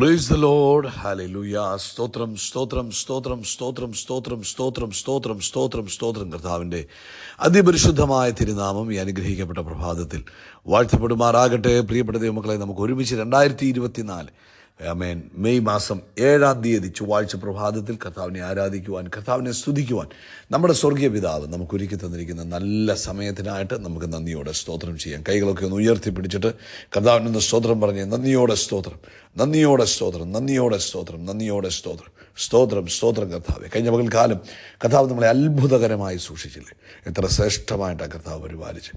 Praise the load hallelujah സ്തോത്രം സ്തോത്രം സ്തോത്രം സ്തോത്രം സ്തോത്രം സ്തോത്രം സ്തോത്രം സ്തോത്രം സ്തോത്രം കർത്താവിന്റെ അതിപരിശുദ്ധമായ തിരുനാമം ഈ അനുഗ്രഹിക്കപ്പെട്ട പ്രഭാതത്തിൽ വാഴ്ത്തപ്പെടുമാറാകട്ടെ. പ്രിയപ്പെട്ട ദൈവമക്കളെ നമുക്ക് ഒരുമിച്ച് രണ്ടായിരത്തി ഇരുപത്തിനാല് അമേൻ മെയ് മാസം ഏഴാം തീയതി ചൊവ്വാഴ്ച പ്രഭാതത്തിൽ കർത്താവിനെ ആരാധിക്കുവാൻ കർത്താവിനെ സ്തുതിക്കുവാൻ നമ്മുടെ സ്വർഗീയ പിതാവ് നമുക്ക് ഒരുക്കി തന്നിരിക്കുന്ന നല്ല സമയത്തിനായിട്ട് നമുക്ക് നന്ദിയോടെ സ്തോത്രം ചെയ്യാം. കൈകളൊക്കെ ഒന്ന് ഉയർത്തി പിടിച്ചിട്ട് കർത്താവിനൊന്ന് സ്തോത്രം പറഞ്ഞ് നന്ദിയോടെ സ്തോത്രം. നന്ദിയോടെ സ്തോത്രം നന്ദിയോടെ സ്തോത്രം നന്ദിയോടെ സ്തോത്രം. സ്തോത്രം സ്തോത്രം കർത്താവ്. കഴിഞ്ഞ പകൽക്കാലം കർത്താവ് നമ്മളെ അത്ഭുതകരമായി സൂക്ഷിച്ചില്ലേ? എത്ര ശ്രേഷ്ഠമായിട്ടാണ് കർത്താവ് പരിപാലിച്ച്.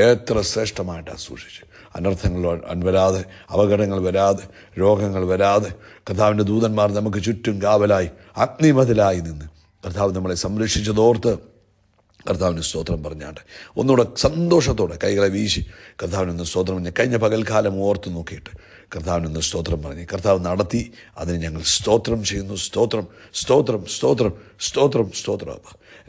എത്ര ശ്രേഷ്ഠമായിട്ടാണ് സൂക്ഷിച്ച്. അനർത്ഥങ്ങൾ വരാതെ അപകടങ്ങൾ വരാതെ രോഗങ്ങൾ വരാതെ കർത്താവിന്റെ ദൂതന്മാർ നമുക്ക് ചുറ്റും കാവലായി അഗ്നിമതിലായി നിന്ന് കർത്താവ് നമ്മളെ സംരക്ഷിച്ചതോർത്ത് കർത്താവിന് സ്തോത്രം പറഞ്ഞാണ്ട്. ഒന്നുകൂടെ സന്തോഷത്തോടെ കൈകളെ വീശി കർത്താവിനൊന്ന് സ്തോത്രം പറഞ്ഞ് കഴിഞ്ഞ പകൽക്കാലം ഓർത്ത് നോക്കിയിട്ട് കർത്താവിനൊന്ന് സ്തോത്രം പറഞ്ഞു. കർത്താവ് നടത്തി അതിന് ഞങ്ങൾ സ്തോത്രം ചെയ്യുന്നു. സ്തോത്രം സ്തോത്രം സ്തോത്രം സ്തോത്രം സ്തോത്രം.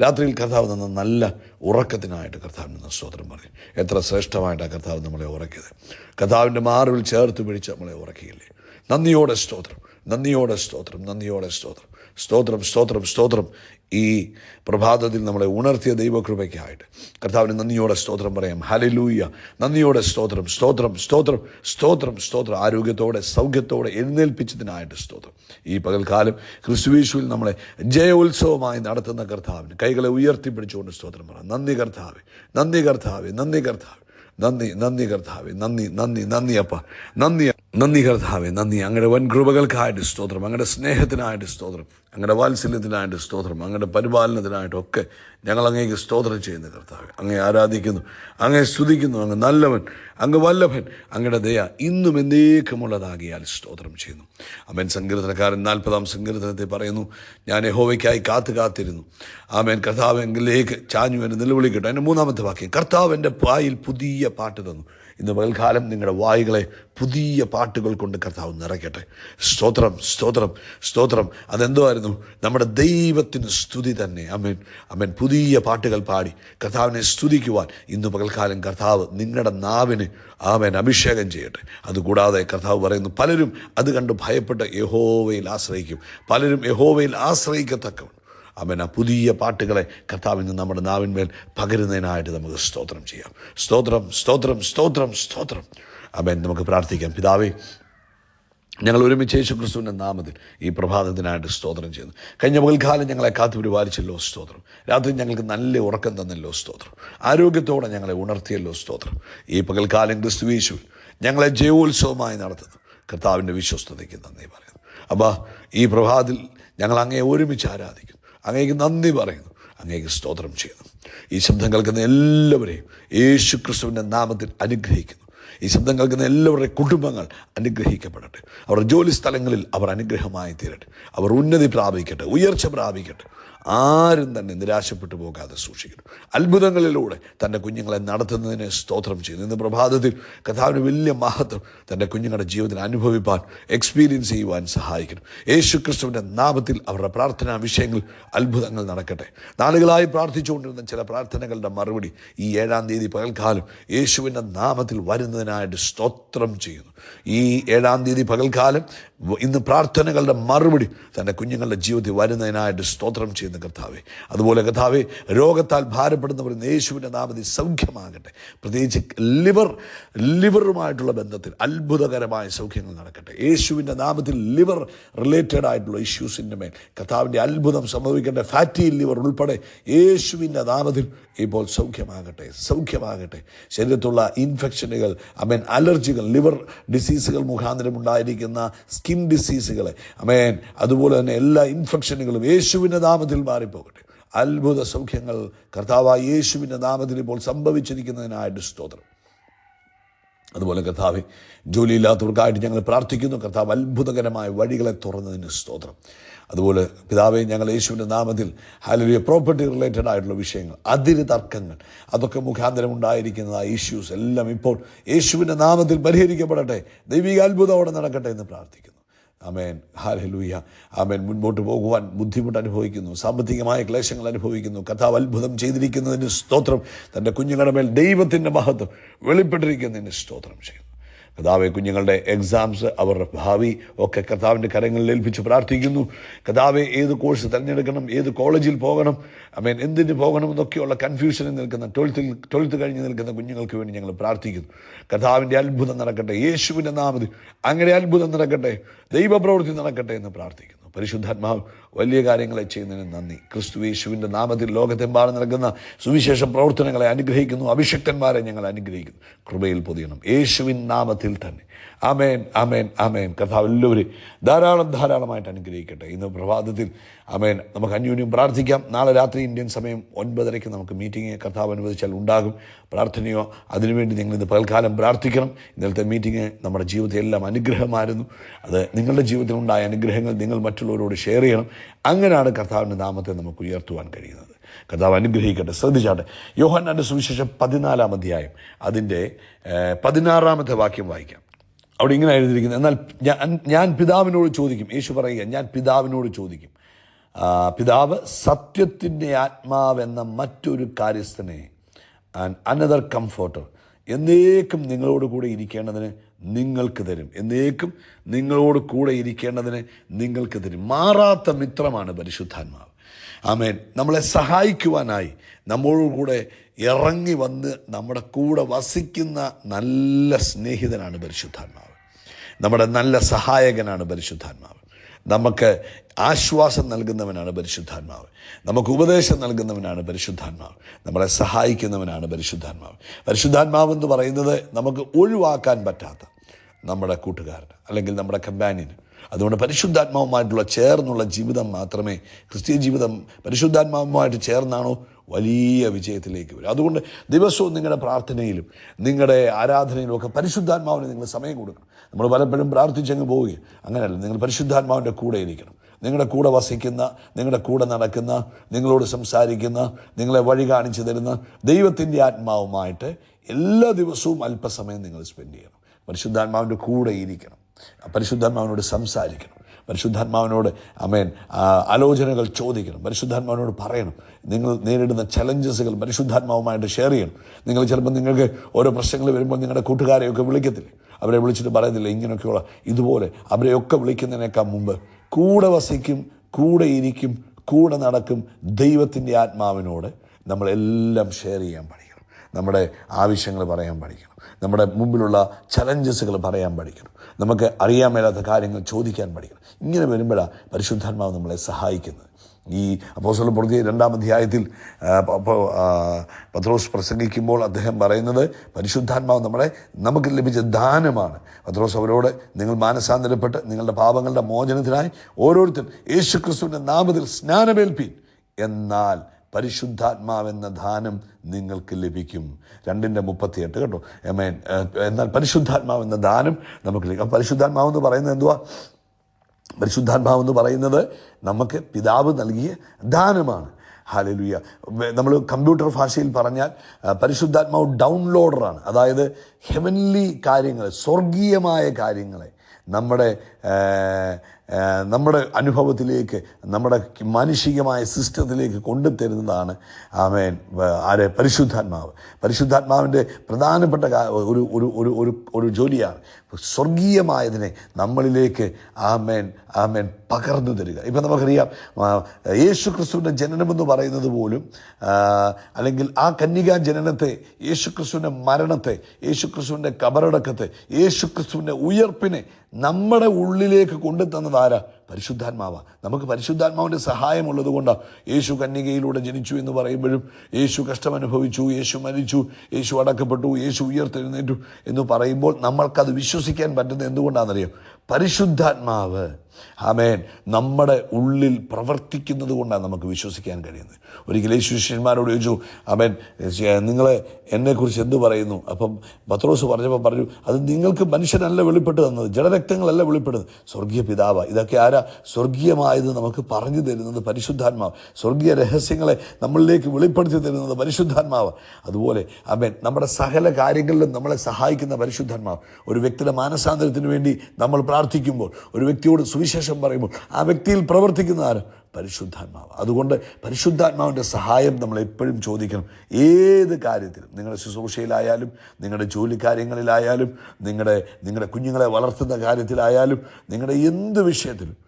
രാത്രിയിൽ കർത്താവ് നിന്ന് നല്ല ഉറക്കത്തിനായിട്ട് കർത്താവിന് സ്തോത്രം പറഞ്ഞു. എത്ര ശ്രേഷ്ഠമായിട്ടാണ് കർത്താവ് നമ്മളെ ഉറക്കിയത്. കർത്താവിന്റെ മാറിൽ ചേർത്ത് പിടിച്ച് നമ്മളെ ഉറക്കിയില്ലേ? നന്ദിയോടെ സ്തോത്രം നന്ദിയോടെ സ്തോത്രം നന്ദിയോടെ സ്തോത്രം. സ്തോത്രം സ്തോത്രം സ്തോത്രം. ഈ പ്രഭാതത്തിൽ നമ്മളെ ഉണർത്തിയ ദൈവകൃപയ്ക്കായിട്ട്. കർത്താവിന് നന്ദിയോടെ സ്തോത്രം പറയാം. ഹലലൂയ നന്ദിയോടെ സ്തോത്രം സ്തോത്രം സ്തോത്രം സ്തോത്രം സ്തോത്രം. ആരോഗ്യത്തോടെ സൗഖ്യത്തോടെ എഴുന്നേൽപ്പിച്ചതിനായിട്ട് സ്തോത്രം. ഈ പകൽക്കാലം ക്രിസ്തുവീശുവിൽ നമ്മളെ ജയോത്സവമായി നടത്തുന്ന കർത്താവിന് കൈകളെ ഉയർത്തിപ്പിടിച്ചുകൊണ്ട് സ്തോത്രം പറയാം. നന്ദി കർത്താവ് നന്ദി കർത്താവ് നന്ദി കർത്താവ്. നന്ദി നന്ദി കർത്താവ്. നന്ദി നന്ദി നന്ദി അപ്പ. നന്ദി നന്ദി കർത്താവെ നന്ദി. അങ്ങയുടെ വൻ കൃപകൾക്കായിട്ട് സ്തോത്രം അങ്ങയുടെ സ്നേഹത്തിനായിട്ട് സ്തോത്രം അങ്ങയുടെ വാത്സല്യത്തിനായിട്ട് സ്തോത്രം അങ്ങയുടെ പരിപാലനത്തിനായിട്ടൊക്കെ ഞങ്ങൾ അങ്ങേക്ക് സ്തോത്രം ചെയ്യുന്ന കർത്താവ്. അങ്ങേ ആരാധിക്കുന്നു അങ്ങേ സ്തുതിക്കുന്നു അങ്ങ് നല്ലവൻ അങ്ങ് വല്ലഭൻ അങ്ങയുടെ ദയ ഇന്നും എന്നേക്കുമുള്ളതാകിയാൽ സ്തോത്രം ചെയ്യുന്നു. അമേൻ സങ്കീർത്തനക്കാരൻ നാൽപ്പതാം സങ്കീർത്തനത്തെ പറയുന്നു ഞാൻ യഹോവയ്ക്കായി കാത്തു കാത്തിരുന്നു. ആമേൻ. കർത്താവ് എങ്കിലേക്ക് ചാഞ്ഞു എന്ന് നിലവിളിക്കട്ടെ. അതിന്റെ മൂന്നാമത്തെ വാക്യം കർത്താവ് എന്റെ പായിൽ പുതിയ പാട്ട് തന്നു. ഇന്ന് പകൽക്കാലം നിങ്ങളുടെ വായികളെ പുതിയ പാട്ടുകൾ കൊണ്ട് കർത്താവ് നിറയ്ക്കട്ടെ. സ്തോത്രം സ്തോത്രം സ്തോത്രം. അതെന്തുമായിരുന്നു നമ്മുടെ ദൈവത്തിന് സ്തുതി തന്നെ. അമ്മൻ അമ്മൻ പുതിയ പാട്ടുകൾ പാടി കർത്താവിനെ സ്തുതിക്കുവാൻ ഇന്ന് പകൽക്കാലം കർത്താവ് നിങ്ങളുടെ നാവിന് ആമേൻ അഭിഷേകം ചെയ്യട്ടെ. അതുകൂടാതെ കർത്താവ് പറയുന്നു പലരും അത് കണ്ട് ഭയപ്പെട്ട് യഹോവയിൽ ആശ്രയിക്കും. പലരും യഹോവയിൽ ആശ്രയിക്കത്തക്കവണ്ണം അവൻ ആ പുതിയ പാട്ടുകളെ കർത്താവിൽ നിന്ന് നമ്മുടെ നാവിന്മേൽ പകരുന്നതിനായിട്ട് നമുക്ക് സ്തോത്രം ചെയ്യാം. സ്തോത്രം സ്തോത്രം സ്തോത്രം സ്തോത്രം. അവൻ നമുക്ക് പ്രാർത്ഥിക്കാം. പിതാവേ ഞങ്ങൾ ഒരുമിച്ച് യേശു ക്രിസ്തുവിന്റെ നാമത്തിൽ ഈ പ്രഭാതത്തിനായിട്ട് സ്തോത്രം ചെയ്യുന്നു. കഴിഞ്ഞ പകൽക്കാലം ഞങ്ങളെ കാത്തു പരിപാലിച്ചല്ലോ സ്തോത്രം. രാത്രി ഞങ്ങൾക്ക് നല്ല ഉറക്കം തന്നല്ലോ സ്തോത്രം. ആരോഗ്യത്തോടെ ഞങ്ങളെ ഉണർത്തിയല്ലോ സ്തോത്രം. ഈ പകൽക്കാലം ക്രിസ്തു യേശു ഞങ്ങളെ ജയോത്സവമായി നടത്തുന്നു. കർത്താവിന്റെ വിശ്വസ്തതയ്ക്ക് നന്ദി പറയുന്നു. അപ്പോൾ ഈ പ്രഭാതത്തിൽ ഞങ്ങൾ അങ്ങേ ഒരുമിച്ച് ആരാധിക്കുന്നു. അങ്ങേക്ക് നന്ദി പറയുന്നു. അങ്ങേക്ക് സ്തോത്രം ചെയ്യുന്നു. ഈ ശബ്ദം കേൾക്കുന്ന എല്ലാവരെയും യേശു ക്രിസ്തുവിന്റെ നാമത്തിൽ അനുഗ്രഹിക്കുന്നു. ഈ ശബ്ദം കേൾക്കുന്ന എല്ലാവരുടെ കുടുംബങ്ങൾ അനുഗ്രഹിക്കപ്പെടട്ടെ. അവരുടെ ജോലി സ്ഥലങ്ങളിൽ അവർ അനുഗ്രഹമായി തീരട്ടെ. അവർ ഉന്നതി പ്രാപിക്കട്ടെ ഉയർച്ച പ്രാപിക്കട്ടെ. ആരും തന്നെ നിരാശപ്പെട്ടു പോകാതെ സൂക്ഷിക്കണം അത്ഭുതങ്ങളിലൂടെ തന്റെ കുഞ്ഞുങ്ങളെ നടത്തുന്നതിന് സ്തോത്രം ചെയ്യുന്നു. ഇന്ന് പ്രഭാതത്തിൽ കഥാവിന് വലിയ മഹത്വം തന്റെ കുഞ്ഞുങ്ങളുടെ ജീവിതത്തിൽ അനുഭവിപ്പാൻ എക്സ്പീരിയൻസ് ചെയ്യുവാൻ സഹായിക്കണം യേശു ക്രിസ്തുവിന്റെ നാമത്തിൽ അവരുടെ പ്രാർത്ഥനാ വിഷയങ്ങൾ അത്ഭുതങ്ങൾ നടക്കട്ടെ. നാളുകളായി പ്രാർത്ഥിച്ചുകൊണ്ടിരുന്ന ചില പ്രാർത്ഥനകളുടെ മറുപടി ഈ ഏഴാം തീയതി പകൽക്കാലം യേശുവിന്റെ നാമത്തിൽ വരുന്നതിനായിട്ട് സ്തോത്രം ചെയ്യുന്നു. ഈ ഏഴാം തീയതി പകൽക്കാലം ഇന്ന് പ്രാർത്ഥനകളുടെ മറുപടി തന്റെ കുഞ്ഞുങ്ങളുടെ ജീവിതത്തിൽ വരുന്നതിനായിട്ട് സ്തോത്രം ചെയ്യുന്ന. കർത്താവെ അതുപോലെ കർത്താവെ രോഗത്താൽ ഭാരപ്പെടുന്നവർ യേശുവിന്റെ നാമത്തിൽ സൗഖ്യമാകട്ടെ. പ്രത്യേകിച്ച് ലിവർ ലിവറുമായിട്ടുള്ള ബന്ധത്തിൽ അത്ഭുതകരമായ സൗഖ്യങ്ങൾ നടക്കട്ടെ. യേശുവിന്റെ നാമത്തിൽ ലിവർ റിലേറ്റഡ് ആയിട്ടുള്ള ഇഷ്യൂസിന്റെ മേൽ കർത്താവിന്റെ അത്ഭുതം സംഭവിക്കേണ്ട ഫാറ്റി ലിവർ ഉൾപ്പെടെ യേശുവിന്റെ നാമത്തിൽ ഇപ്പോൾ സൗഖ്യമാകട്ടെ സൗഖ്യമാകട്ടെ. ശരീരത്തുള്ള ഇൻഫെക്ഷനുകൾ അമേൻ അലർജികൾ ലിവർ ഡിസീസുകൾ മുഖാന്തരം ഉണ്ടായിരിക്കുന്ന സ്കിൻ ഡിസീസുകളെ അമേൻ അതുപോലെ തന്നെ എല്ലാ ഇൻഫെക്ഷനുകളും യേശുവിന്റെ നാമത്തിൽ മാറിപ്പോകട്ടെ. അത്ഭുത സൗഖ്യങ്ങൾ കർത്താവായ യേശുവിന്റെ നാമത്തിൽ ഇപ്പോൾ സംഭവിച്ചിരിക്കുന്നതിനായിട്ട് സ്തോത്രം. അതുപോലെ കർത്താവ് ജോലിയില്ലാത്തവർക്കായിട്ട് ഞങ്ങൾ പ്രാർത്ഥിക്കുന്നു. കർത്താവ് അത്ഭുതകരമായ വഴികളെ തുറന്നതിന് സ്തോത്രം. അതുപോലെ പിതാവെ ഞങ്ങൾ യേശുവിന്റെ നാമത്തിൽ ഹാലലിയ പ്രോപ്പർട്ടി റിലേറ്റഡ് ആയിട്ടുള്ള വിഷയങ്ങൾ അതിര് തർക്കങ്ങൾ അതൊക്കെ മുഖാന്തരം ഉണ്ടായിരിക്കുന്ന ഇഷ്യൂസ് എല്ലാം ഇപ്പോൾ യേശുവിന്റെ നാമത്തിൽ പരിഹരിക്കപ്പെടട്ടെ. ദൈവിക അവിടെ നടക്കട്ടെ എന്ന് പ്രാർത്ഥിക്കുന്നു. ആമേൻ. ഹാലലൂയ അമേൻ മുൻപോട്ട് പോകുവാൻ ബുദ്ധിമുട്ട് അനുഭവിക്കുന്നു. സാമ്പത്തികമായ ക്ലേശങ്ങൾ അനുഭവിക്കുന്നു. കഥാവ് അത്ഭുതം ചെയ്തിരിക്കുന്നതിന് സ്തോത്രം. തന്റെ കുഞ്ഞുങ്ങളുടെ മേൽ ദൈവത്തിന്റെ മഹത്വം വെളിപ്പെട്ടിരിക്കുന്നതിന് സ്തോത്രം ചെയ്യുന്നു. കഥാവെ കുഞ്ഞുങ്ങളുടെ എക്സാംസ് അവരുടെ ഭാവി ഒക്കെ കർത്താവിന്റെ കരങ്ങളിൽ ഏൽപ്പിച്ച് പ്രാർത്ഥിക്കുന്നു. കഥാവെ ഏത് കോഴ്സ് തിരഞ്ഞെടുക്കണം ഏത് കോളേജിൽ പോകണം ഐ മീൻ എന്തിന് പോകണം എന്നൊക്കെയുള്ള കൺഫ്യൂഷനിൽ നിൽക്കുന്ന ട്വൽത്തിൽ ട്വൽത്ത് കഴിഞ്ഞ് നിൽക്കുന്ന കുഞ്ഞുങ്ങൾക്ക് വേണ്ടി ഞങ്ങൾ പ്രാർത്ഥിക്കുന്നു. കഥാവിന്റെ അത്ഭുതം നടക്കട്ടെ യേശുവിന്റെ നാമത് അങ്ങനെ അത്ഭുതം നടക്കട്ടെ ദൈവപ്രവൃത്തി നടക്കട്ടെ എന്ന് പ്രാർത്ഥിക്കുന്നു. പരിശുദ്ധാത്മാവ് വലിയ കാര്യങ്ങളെ ചെയ്യുന്നതിന് നന്ദി. ക്രിസ്തു യേശുവിന്റെ നാമത്തിൽ ലോകത്തെമ്പാടും നടക്കുന്ന സുവിശേഷ പ്രവർത്തനങ്ങളെ അനുഗ്രഹിക്കുന്നു. അഭിഷക്തന്മാരെ ഞങ്ങൾ അനുഗ്രഹിക്കുന്നു. കൃപയിൽ പൊതിയണം. യേശുവിൻ നാമത്തിൽ തന്നെ. അമേൻ അമേൻ അമേൻ കർത്താവ് എല്ലാവരും ധാരാളം ധാരാളമായിട്ട് അനുഗ്രഹിക്കട്ടെ. ഇന്ന് പ്രഭാതത്തിൽ അമേൻ നമുക്ക് അന്യോന്യം പ്രാർത്ഥിക്കാം. നാളെ രാത്രി ഇന്ത്യൻ സമയം ഒൻപതരയ്ക്ക് നമുക്ക് മീറ്റിംഗ് കർത്താവ് അനുവദിച്ചാൽ ഉണ്ടാകും. പ്രാർത്ഥനയോ അതിനുവേണ്ടി നിങ്ങൾ ഇന്ന് പകൽക്കാലം പ്രാർത്ഥിക്കണം. ഇന്നലത്തെ മീറ്റിംഗ് നമ്മുടെ ജീവിതത്തിൽ എല്ലാം അനുഗ്രഹമായിരുന്നു. അത് നിങ്ങളുടെ ജീവിതത്തിൽ ഉണ്ടായ അനുഗ്രഹങ്ങൾ നിങ്ങൾ മറ്റുള്ളവരോട് ഷെയർ ചെയ്യണം. അങ്ങനെയാണ് കർത്താവിന്റെ നാമത്തെ നമുക്ക് ഉയർത്തുവാൻ കഴിയുന്നത്. കർത്താവ് അനുഗ്രഹിക്കട്ടെ. ശ്രദ്ധിച്ചാട്ടെ. യോഹന്നാന്റെ സുവിശേഷം പതിനാലാം അധ്യായം. അതിന്റെ പതിനാറാമത്തെ വാക്യം വായിക്കാം. അവിടെ ഇങ്ങനെ എഴുതിയിരിക്കുന്നത് എന്നാൽ ഞാൻ ഞാൻ പിതാവിനോട് ചോദിക്കും. യേശു പറയുക ഞാൻ പിതാവിനോട് ചോദിക്കും. പിതാവ് സത്യത്തിന്റെ ആത്മാവെന്ന മറ്റൊരു കാര്യസ്ഥനെ അനദർ കംഫോർട്ടർ എന്നേക്കും നിങ്ങളോട് കൂടെ ഇരിക്കേണ്ടതിന് നിങ്ങൾക്ക് തരും. എന്നേക്കും നിങ്ങളോട് കൂടെ ഇരിക്കേണ്ടതിന് നിങ്ങൾക്ക് തരും. മാറാത്ത മിത്രമാണ് പരിശുദ്ധാത്മാവ്. ആമേൻ. നമ്മളെ സഹായിക്കുവാനായി നമ്മളോട് കൂടെ ഇറങ്ങി വന്ന് നമ്മുടെ കൂടെ വസിക്കുന്ന നല്ല സ്നേഹിതനാണ് പരിശുദ്ധാത്മാവ്. നമ്മുടെ നല്ല സഹായകനാണ് പരിശുദ്ധാത്മാവ്. നമുക്ക് ആശ്വാസം നൽകുന്നവനാണ് പരിശുദ്ധാത്മാവ്. നമുക്ക് ഉപദേശം നൽകുന്നവനാണ് പരിശുദ്ധാത്മാവ്. നമ്മളെ സഹായിക്കുന്നവനാണ് പരിശുദ്ധാത്മാവ്. പരിശുദ്ധാത്മാവ് എന്ന് പറയുന്നത് നമുക്ക് ഒഴിവാക്കാൻ പറ്റാത്ത നമ്മുടെ കൂട്ടുകാരന് അല്ലെങ്കിൽ നമ്മുടെ കമ്പാനിയന് അതുകൊണ്ട് പരിശുദ്ധാത്മാവുമായിട്ടുള്ള ചേർന്നുള്ള ജീവിതം മാത്രമേ ക്രിസ്തീയ ജീവിതം പരിശുദ്ധാത്മാവുമായിട്ട് ചേർന്നാണോ വലിയ വിജയത്തിലേക്ക് വരും അതുകൊണ്ട് ദിവസവും നിങ്ങളുടെ പ്രാർത്ഥനയിലും നിങ്ങളുടെ ആരാധനയിലും ഒക്കെ പരിശുദ്ധാത്മാവിന് നിങ്ങൾ സമയം കൊടുക്കണം. നമ്മൾ പലപ്പോഴും പ്രാർത്ഥിച്ചങ്ങ് പോവുകയും അങ്ങനെയല്ല നിങ്ങൾ പരിശുദ്ധാത്മാവിന്റെ കൂടെ ഇരിക്കണം. നിങ്ങളുടെ കൂടെ വസിക്കുന്ന നിങ്ങളുടെ കൂടെ നടക്കുന്ന നിങ്ങളോട് സംസാരിക്കുന്ന നിങ്ങളെ വഴി കാണിച്ചു തരുന്ന ദൈവത്തിന്റെ ആത്മാവുമായിട്ട് എല്ലാ ദിവസവും അല്പസമയം നിങ്ങൾ സ്പെൻഡ് ചെയ്യണം. പരിശുദ്ധാത്മാവിന്റെ കൂടെ ഇരിക്കണം. പരിശുദ്ധാത്മാവിനോട് സംസാരിക്കണം. പരിശുദ്ധാത്മാവിനോട് അമേൻ ആലോചനകൾ ചോദിക്കണം. പരിശുദ്ധാത്മാവിനോട് പറയണം. നിങ്ങൾ നേരിടുന്ന ചലഞ്ചസുകൾ പരിശുദ്ധാത്മാവുമായിട്ട് ഷെയർ ചെയ്യണം. നിങ്ങൾ ചിലപ്പോൾ നിങ്ങൾക്ക് ഓരോ പ്രശ്നങ്ങൾ വരുമ്പോൾ നിങ്ങളുടെ കൂട്ടുകാരെയൊക്കെ വിളിക്കത്തില്ലേ? അവരെ വിളിച്ചിട്ട് പറയുന്നില്ല ഇങ്ങനെയൊക്കെയുള്ള ഇതുപോലെ. അവരെയൊക്കെ വിളിക്കുന്നതിനേക്കാൾ മുമ്പ് കൂടെ വസിക്കും കൂടെ ഇരിക്കും കൂടെ നടക്കും ദൈവത്തിന്റെ ആത്മാവിനോട് നമ്മളെല്ലാം ഷെയർ ചെയ്യാൻ പഠിക്കണം. നമ്മുടെ ആവശ്യങ്ങൾ പറയാൻ പഠിക്കണം. നമ്മുടെ മുമ്പിലുള്ള ചലഞ്ചസുകൾ പറയാൻ പഠിക്കണം. നമുക്ക് അറിയാൻ മേലാത്ത കാര്യങ്ങൾ ചോദിക്കാൻ പഠിക്കണം. ഇങ്ങനെ വരുമ്പോഴാണ് പരിശുദ്ധാത്മാവ് നമ്മളെ സഹായിക്കുന്നത്. ഈ അപ്പോസ്റ്റൽ പുറത്തി രണ്ടാം അധ്യായത്തിൽ പത്രോസ് പ്രസംഗിക്കുമ്പോൾ അദ്ദേഹം പറയുന്നത് പരിശുദ്ധാത്മാവ് നമ്മളെ നമുക്ക് ലഭിച്ച ദാനമാണ്. പത്രോസ് അവരോട് നിങ്ങൾ മാനസാന്തരപ്പെട്ട് നിങ്ങളുടെ പാപങ്ങളുടെ മോചനത്തിനായി ഓരോരുത്തരും യേശുക്രിസ്തുവിന്റെ നാമത്തിൽ സ്നാനമേൽപ്പീൻ. എന്നാൽ പരിശുദ്ധാത്മാവെന്ന ദാനം നിങ്ങൾക്ക് ലഭിക്കും. രണ്ടിന്റെ മുപ്പത്തിയെട്ട് കേട്ടോ. എമേൻ എന്നാൽ പരിശുദ്ധാത്മാവെന്ന ദാനം നമുക്ക് ലഭിക്കും. പരിശുദ്ധാത്മാവെന്ന് പറയുന്നത് എന്തുവാ? പരിശുദ്ധാത്മാവ് എന്ന് പറയുന്നത് നമുക്ക് പിതാവ് നൽകിയ ദാനമാണ്. ഹാലലുയ നമ്മൾ കമ്പ്യൂട്ടർ ഭാഷയിൽ പറഞ്ഞാൽ പരിശുദ്ധാത്മാവ് ഡൗൺലോഡറാണ്. അതായത് ഹെവൻലി കാര്യങ്ങൾ സ്വർഗീയമായ കാര്യങ്ങളെ നമ്മുടെ നമ്മുടെ അനുഭവത്തിലേക്ക് നമ്മുടെ മാനുഷികമായ സിസ്റ്റത്തിലേക്ക് കൊണ്ടുതരുന്നതാണ്. ആമേൻ. ആരെ? പരിശുദ്ധാത്മാവ്. പരിശുദ്ധാത്മാവിന്റെ പ്രധാനപ്പെട്ട ഒരു ഒരു ഒരു ഒരു ഒരു ജോലിയാണ് സ്വർഗീയമായതിനെ നമ്മളിലേക്ക് ആമേൻ ആമേൻ പകർന്നു തരിക. ഇപ്പം നമുക്കറിയാം യേശു ക്രിസ്തുവിന്റെ ജനനമെന്ന് പറയുന്നത് പോലും അല്ലെങ്കിൽ ആ കന്യകാ ജനനത്തെ യേശു ക്രിസ്തുവിന്റെ മരണത്തെ യേശു ക്രിസ്തുവിന്റെ കബറടക്കത്തെ യേശു ക്രിസ്തുവിന്റെ ഉയർപ്പിനെ നമ്മുടെ ഉള്ളിലേക്ക് കൊണ്ടുതന്നത് ആരാ? പരിശുദ്ധാത്മാവ. നമുക്ക് പരിശുദ്ധാത്മാവിന്റെ സഹായമുള്ളത് കൊണ്ടാണ് യേശു കന്യകയിലൂടെ ജനിച്ചു എന്ന് പറയുമ്പോഴും യേശു കഷ്ടമനുഭവിച്ചു യേശു മരിച്ചു യേശു അടക്കപ്പെട്ടു യേശു ഉയർത്തെഴുന്നേറ്റു എന്ന് പറയുമ്പോൾ നമ്മൾക്കത് വിശ്വസിക്കാൻ പറ്റുന്നത് എന്തുകൊണ്ടാണെന്നറിയോ? പരിശുദ്ധാത്മാവ്. ആമേൻ. നമ്മുടെ ഉള്ളിൽ പ്രവർത്തിക്കുന്നത് കൊണ്ടാണ് നമുക്ക് വിശ്വസിക്കാൻ കഴിയുന്നത്. ഒരിക്കലും ശിഷ്യന്മാരോട് ചോദിച്ചു ആമേൻ നിങ്ങൾ എന്നെക്കുറിച്ച് എന്ത് പറയുന്നു? അപ്പം പത്രോസ് പറഞ്ഞപ്പോൾ പറഞ്ഞു അത് നിങ്ങൾക്ക് മനുഷ്യനല്ല വെളിപ്പെട്ട് തന്നത് ജഡരക്തങ്ങളല്ല വെളിപ്പെടുന്നത് സ്വർഗീയ പിതാവ് ഇതൊക്കെ ആരാ സ്വർഗീയമായത് നമുക്ക് പറഞ്ഞു തരുന്നത്? പരിശുദ്ധാത്മാവ്. സ്വർഗീയ രഹസ്യങ്ങളെ നമ്മളിലേക്ക് വെളിപ്പെടുത്തി തരുന്നത് പരിശുദ്ധാത്മാവ്. അതുപോലെ ആമേൻ നമ്മുടെ സകല കാര്യങ്ങളിലും നമ്മളെ സഹായിക്കുന്ന പരിശുദ്ധാത്മാവ്. ഒരു വ്യക്തിയുടെ മാനസാന്തരത്തിന് വേണ്ടി നമ്മൾ പ്രാർത്ഥിക്കുമ്പോൾ ഒരു വ്യക്തിയോട് സുവിശേഷം പറയുമ്പോൾ ആ വ്യക്തിയിൽ പ്രവർത്തിക്കുന്ന ആര്? പരിശുദ്ധാത്മാവ്. അതുകൊണ്ട് പരിശുദ്ധാത്മാവിന്റെ സഹായം നമ്മൾ എപ്പോഴും ചോദിക്കണം. ഏത് കാര്യത്തിലും. നിങ്ങളുടെ ശുശ്രൂഷയിലായാലും നിങ്ങളുടെ ജോലി കാര്യങ്ങളിലായാലും നിങ്ങളുടെ നിങ്ങളുടെ കുഞ്ഞുങ്ങളെ വളർത്തുന്ന കാര്യത്തിലായാലും നിങ്ങളുടെ എന്ത് വിഷയത്തിലും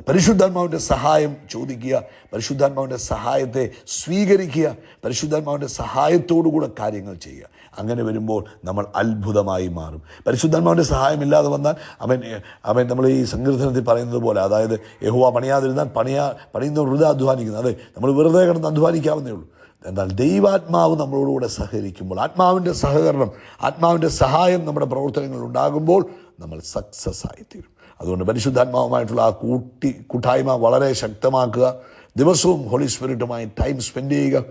പരിശുദ്ധാത്മാവിന്റെ സഹായം ചോദിക്കുക പരിശുദ്ധാത്മാവിന്റെ സഹായത്തെ സ്വീകരിക്കുക പരിശുദ്ധാത്മാവിന്റെ സഹായത്തോടുകൂടെ കാര്യങ്ങൾ ചെയ്യുക. അങ്ങനെ വരുമ്പോൾ നമ്മൾ അത്ഭുതമായി മാറും. പരിശുദ്ധാത്മാവിന്റെ സഹായമില്ലാതെ വന്നാൽ അവൻ അവൻ നമ്മൾ ഈ സങ്കീർത്തനത്തിൽ പറയുന്നത് പോലെ അതായത് യഹുവ പണിയാതിരുന്നാൽ പണിയാ പണിയുന്ന വൃത അധ്വാനിക്കുന്നത് അതെ നമ്മൾ വെറുതെ കിടന്ന് അധ്വാനിക്കാവുന്നേ ഉള്ളൂ. എന്നാൽ ദൈവാത്മാവ് നമ്മളോടുകൂടെ സഹകരിക്കുമ്പോൾ ആത്മാവിന്റെ സഹകരണം ആത്മാവിന്റെ സഹായം നമ്മുടെ പ്രവർത്തനങ്ങളിൽ ഉണ്ടാകുമ്പോൾ നമ്മൾ സക്സസ് ആയിത്തീരും. അതുകൊണ്ട് പരിശുദ്ധാത്മാവുമായിട്ടുള്ള ആ കൂട്ടി കൂട്ടായ്മ വളരെ ശക്തമാക്കുക. ദിവസവും ഹോളി സ്പിരിറ്റുമായി ടൈം സ്പെൻഡ് ചെയ്യുക.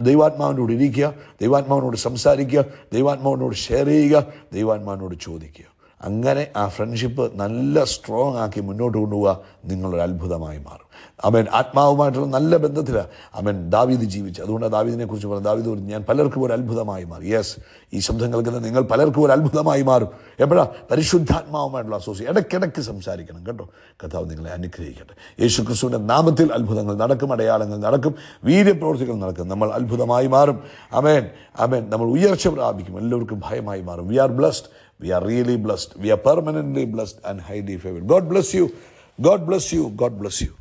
ദൈവാത്മാവിനോട് ഇരിക്കുക. ദൈവാത്മാവിനോട് സംസാരിക്കുക. ദൈവാത്മാവിനോട് ഷെയർ ചെയ്യുക. ദൈവാത്മാവിനോട് ചോദിക്കുക. അങ്ങനെ ആ ഫ്രണ്ട്ഷിപ്പ് നല്ല സ്ട്രോങ് ആക്കി മുന്നോട്ട് കൊണ്ടുപോവുക നിങ്ങളൊരു അത്ഭുതമായി മാറും. അവൻ ആത്മാവുമായിട്ടുള്ള നല്ല ബന്ധത്തിലാണ് അവൻ ദാവീദ് ജീവിച്ചു അതുകൊണ്ട് ദാവീദിനെ കുറിച്ച് പറഞ്ഞു ദാവീദ് പറഞ്ഞു ഞാൻ പലർക്കും ഒരു അത്ഭുതമായി മാറി. യെസ് ഈ ശബ്ദം കേൾക്കുന്ന നിങ്ങൾ പലർക്കും ഒരു അത്ഭുതമായി മാറും. എപ്പോഴാ? പരിശുദ്ധാത്മാവുമായിട്ടുള്ള അസോസിയേഷൻ ഇടയ്ക്കിടയ്ക്ക് സംസാരിക്കണം കേട്ടോ. കഥാവ് നിങ്ങളെ അനുഗ്രഹിക്കട്ടെ. യേശു ക്രിസ്തുവിന്റെ നാമത്തിൽ അത്ഭുതങ്ങൾ നടക്കും അടയാളങ്ങൾ നടക്കും വീര്യപ്രവർത്തികൾ നടക്കും. നമ്മൾ അത്ഭുതമായി മാറും. അമേൻ. അമേൻ. നമ്മൾ ഉയർച്ച പ്രാപിക്കും. എല്ലാവർക്കും ഭയമായി മാറും. We are blessed We are really blessed. We are permanently blessed and highly favored. God bless you. God bless you. God bless you.